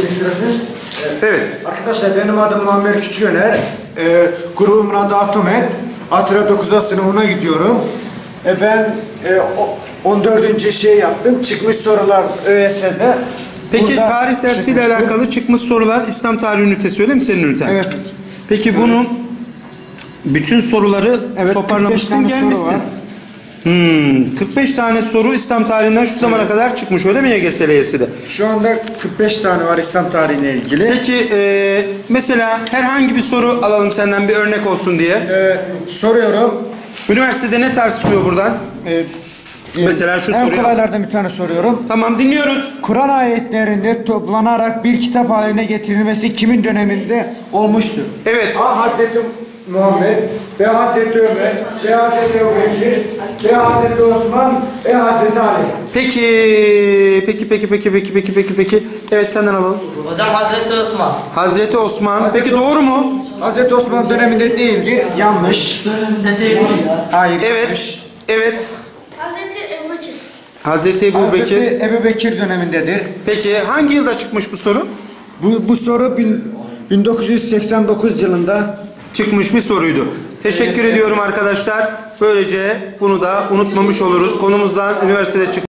Birinci sırası. Evet. Arkadaşlar benim adım Muammer Küçüköner. Ee, grubumun adı Atomet. Atira 9 sınıfına gidiyorum. E, ben e, o- 14. şey yaptım. Çıkmış sorular ÖSS'de. Peki Burada tarih dersiyle çıkmıştı. alakalı çıkmış sorular İslam tarihi ünitesi öyle mi senin üniten? Evet. Peki bunu bütün soruları Evet, 45 toparlamışsın soru gelmişsin. var. Hmm, 45 tane soru İslam tarihinden şu zamana kadar çıkmış öyle mi YGS LYS'de? Şu anda 45 tane var İslam tarihiyle ilgili. Peki e, mesela herhangi bir soru alalım senden bir örnek olsun diye. Ee, soruyorum. Üniversitede ne tarz çıkıyor buradan? Ee, Mesela şu en soruyu- kolaylardan bir tane soruyorum. Tamam dinliyoruz. Kur'an ayetlerinde toplanarak bir kitap haline getirilmesi kimin döneminde olmuştur? Evet. A. Hazreti Muhammed, B. Hazreti Ömer, C. Hazreti Ebubekir, D. Hazreti Osman, E. Hazreti Ali. Peki, peki, peki, peki, peki, peki, peki, peki. Evet senden alalım. Hocam Hazreti Osman. Hazreti Osman. Hazreti peki doğru mu? Hazreti Osman döneminde değildir. Yanlış. Döneminde değil ya. Hayır. Evet. Evet. Hazreti Ebubekir. Hazreti Ebu Hazreti Bekir. Ebu Bekir dönemindedir. Peki hangi yılda çıkmış bu soru? Bu, bu soru bin- 1989 yılında Çıkmış bir soruydu. Teşekkür ediyorum arkadaşlar. Böylece bunu da unutmamış oluruz. Konumuzdan üniversitede çık